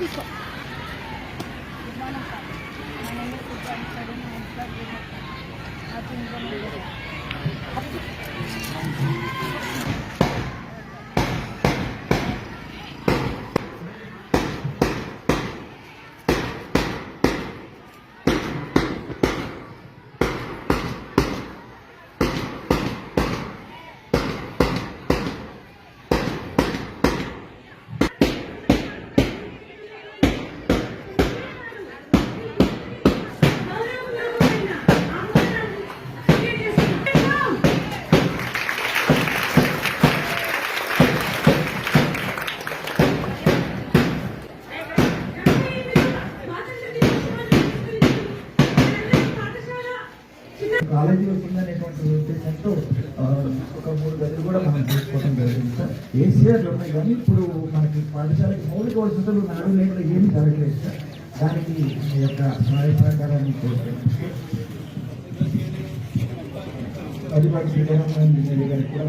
Biko. Good morning, sir. My name is Susan Sadin. I am from Biko. Nothing from college వచ్చిందనేటువంటి ఉద్దేశంతో ఒక మూడు గదులు కూడా మనం తీసుకోవడం జరిగింది సార్. ఏసీఆర్లు ఉన్నాయి కానీ ఇప్పుడు మనకి పాఠశాలకి మౌలిక వసతులు నాడు లేకుండా ఏమి జరగలేదు సార్. దానికి మీ యొక్క సహాయ సహకారాన్ని కోరుతున్నాను పదిపాటి శ్రీరామ ఇంజనీర్ గారికి కూడా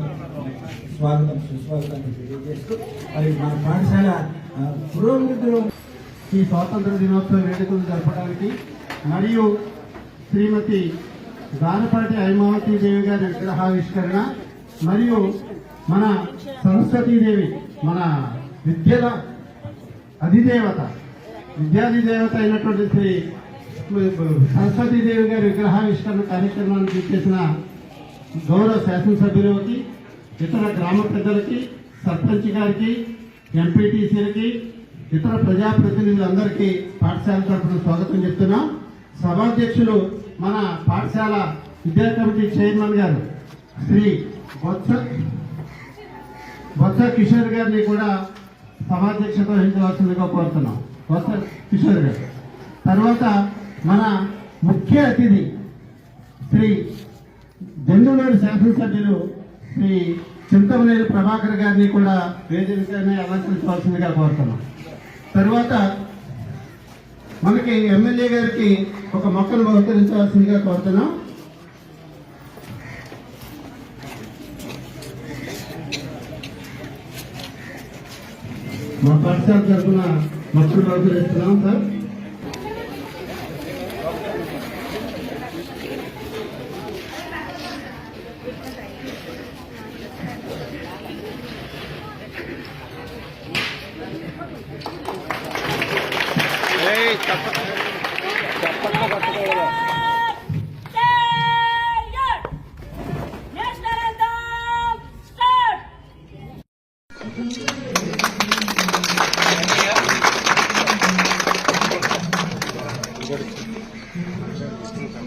స్వాగతం సుస్వాగతాన్ని తెలియజేస్తూ మరి మన పాఠశాల పురోగతిలో ఈ స్వాతంత్ర దినోత్సవ వేడుకలు జరపడానికి మరియు శ్రీమతి దానపాటి హైమావతి దేవి గారి విగ్రహావిష్కరణ మరియు మన సరస్వతీదేవి మన విద్యల అధిదేవత విద్యాధిదేవత అయినటువంటి శ్రీ సరస్వతీదేవి గారి విగ్రహావిష్కరణ కార్యక్రమానికి ఇచ్చేసిన గౌరవ శాసనసభ్యులకి ఇతర గ్రామ పెద్దలకి సర్పంచ్ గారికి ఎంపీటీసీలకి ఇతర ప్రజాప్రతినిధులందరికీ పాఠశాల తరఫున స్వాగతం చెప్తున్నాం. సభాధ్యక్షులు మన పాఠశాల విద్యా కమిటీ చైర్మన్ గారు శ్రీ బొత్స బొత్స కిషోర్ గారిని కూడా సమాధ్యక్షత వహించవలసిందిగా కోరుతున్నాం. బొత్స కిషోర్ గారు. తర్వాత మన ముఖ్య అతిథి శ్రీ బెంగళూరు శాసనసభ్యులు శ్రీ చింతమనేని ప్రభాకర్ గారిని కూడా వేదికగానే అలంకరించవలసిందిగా కోరుతున్నాం. తర్వాత మనకి ఎమ్మెల్యే గారికి ఒక మొక్కను బహుకరించాల్సిందిగా కోరుతున్నాం. మా పాఠశాల తరఫున మొక్కలు బహుకరిస్తున్నాం sir.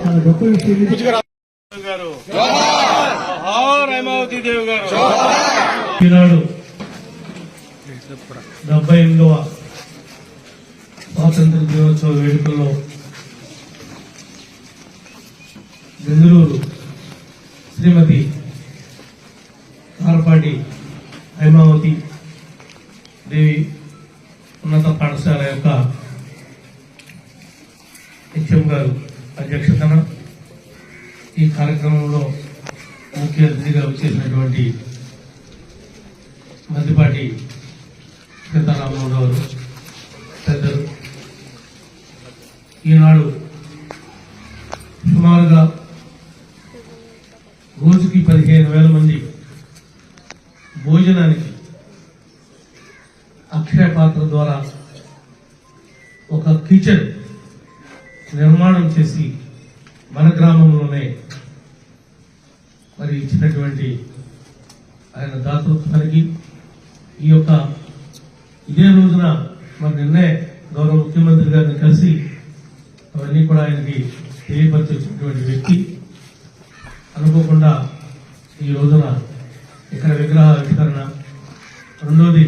చాలా గొప్ప విషయం గారు హైమావతి దేవి గారు ఈనాడు డెబ్బై ఎనిమిదవ స్వాతంత్ర దినోత్సవ వేడుకల్లో శ్రీమతి కారపాటి హైమావతి దేవి ఉన్నత పాఠశాల యొక్క హెచ్ఎం గారు అధ్యక్షతన ఈ కార్యక్రమంలో ముఖ్య అతిథిగా వచ్చేసినటువంటి మద్దిపాటి సీతారామరావు గారు పెద్దలు. ఈనాడు భోజనానికి అక్షయ పాత్ర ద్వారా ఒక కిచెన్ నిర్మాణం చేసి మన గ్రామంలోనే మరి ఇచ్చినటువంటి ఆయన దాతృత్వానికి ఈ యొక్క ఇదే రోజున మరి నిన్నే గౌరవ ముఖ్యమంత్రి గారిని కలిసి అవన్నీ కూడా ఆయనకి తెలియపరిచేసినటువంటి వ్యక్తి. అనుకోకుండా ఈ రోజున ఇక్కడ విగ్రహ వితరణ. రెండోది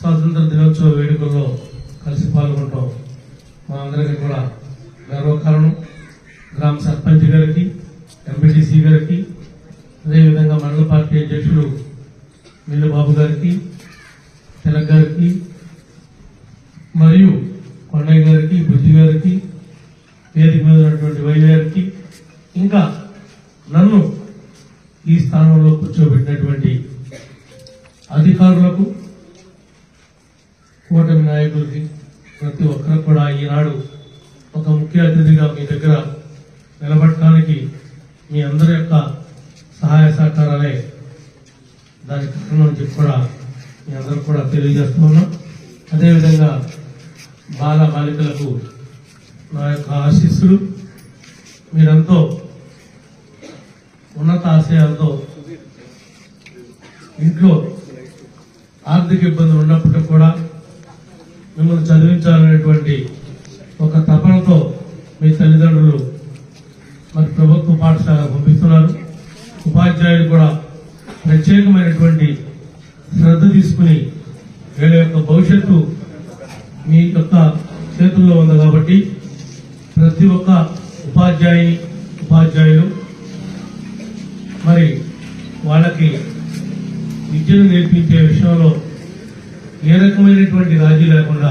స్వాతంత్ర దినోత్సవ వేడుకల్లో కలిసి పాల్గొంటాం మా అందరికీ కూడా గర్వకారణం. గ్రామ సర్పంచ్ గారికి ఎంపీటీసీ గారికి అదేవిధంగా మండల పార్టీ అధ్యక్షులు మిల్లు బాబు గారికి తిలక్ గారికి మరియు కొండయ్య గారికి బుద్ధి గారికి వేదిక మీద ఉన్నటువంటి వై గారికి ఇంకా నన్ను ఈ స్థానంలో కూర్చోబెట్టినటువంటి అధికారులకు కూటమి నాయకులకి ప్రతి ఒక్కరు కూడా ఈనాడు ఒక ముఖ్య అతిథిగా మీ దగ్గర నిలబడటానికి మీ అందరి యొక్క సహాయ సహకారాలే దాని కారణం చెప్పి కూడా మీ అందరూ కూడా తెలియజేస్తూ ఉన్నాం. అదేవిధంగా బాల బాలికలకు నా యొక్క ఆశీస్సులు. మీరంతో ఉన్నత ఆశయాలతో ఇంట్లో ఆర్థిక ఇబ్బంది ఉన్నప్పటికీ కూడా మిమ్మల్ని చదివించాలనేటువంటి ఒక తపనతో మీ తల్లిదండ్రులు మరి ప్రభుత్వ పాఠశాల పంపిస్తున్నారు. ఉపాధ్యాయులు కూడా ప్రత్యేకమైనటువంటి శ్రద్ధ తీసుకుని వీళ్ళ యొక్క భవిష్యత్తు మీ యొక్క చేతుల్లో ఉంది కాబట్టి ప్రతి ఒక్క ఉపాధ్యాయుని ఉపాధ్యాయులు మరి వాళ్ళకి విద్యను నేర్పించే విషయంలో ఏ రకమైనటువంటి రాజీ లేకుండా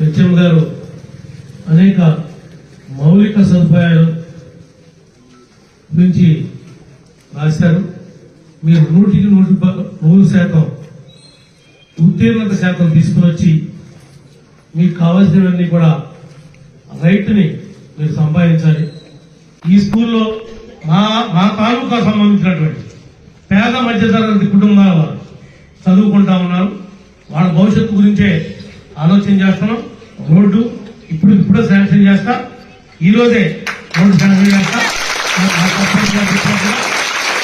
హెచ్ఎం గారు అనేక మౌలిక సదుపాయాలు గురించి రాశారు. మీరు నూటికి నూటి నూరు శాతం ఉత్తీర్ణత శాతం తీసుకుని వచ్చి మీకు కావాల్సినవన్నీ కూడా రైట్ని మీరు సంపాదించాలి. ఈ స్కూల్లో మా మా తాలూకా సంబంధించినటువంటి పేద మధ్యతరగతి కుటుంబాల వారు చదువుకుంటా ఉన్నారు. వాళ్ళ భవిష్యత్తు గురించే ఆలోచన చేస్తున్నాం. రోడ్డు ఇప్పుడు ఇప్పుడే శాంక్షన్ చేస్తా. ఈరోజే రోడ్డు శాంక్షన్ చేస్తా.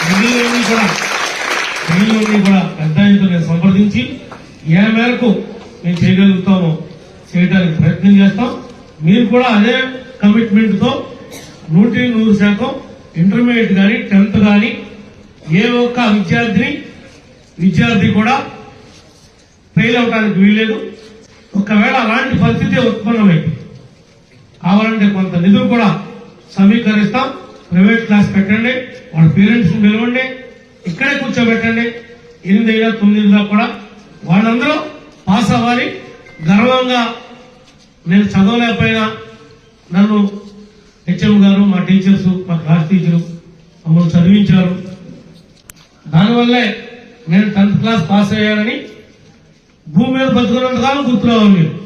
మిగిలినవన్నీ కూడా మిగిలినవన్నీ కూడా పెద్ద నేను సంప్రదించి ఏ మేరకు మేము చేయగలుగుతామో చేయడానికి ప్రయత్నం చేస్తాం. మీరు కూడా అదే కమిట్మెంట్తో నూటి నూరు శాతం ఇంటర్మీడియట్ కానీ టెన్త్ కానీ ఏ ఒక్క విద్యార్థిని విద్యార్థి కూడా ఫెయిల్ అవడానికి వీల్లేదు. ఒకవేళ అలాంటి పరిస్థితి ఉత్పన్నమైంది కావాలంటే కొంత నిధులు కూడా సమీకరిస్తాం. ప్రైవేట్ క్లాస్ పెట్టండి వాళ్ళ పేరెంట్స్ని పిలవండి ఇక్కడే కూర్చోబెట్టండి. ఎనిమిది వేల తొమ్మిది తొమ్మిదిలో కూడా వాళ్ళందరూ పాస్ అవ్వాలి. గర్వంగా నేను చదవలేకపోయినా నన్ను హెచ్ఎం గారు మా టీచర్స్ మా క్లాస్ టీచరు మమ్మల్ని చదివించారు. దానివల్లే నేను టెన్త్ క్లాస్ పాస్ అయ్యానని భూమి మీద బతుకున్నంతకాలం గుర్తురావాలి మీరు.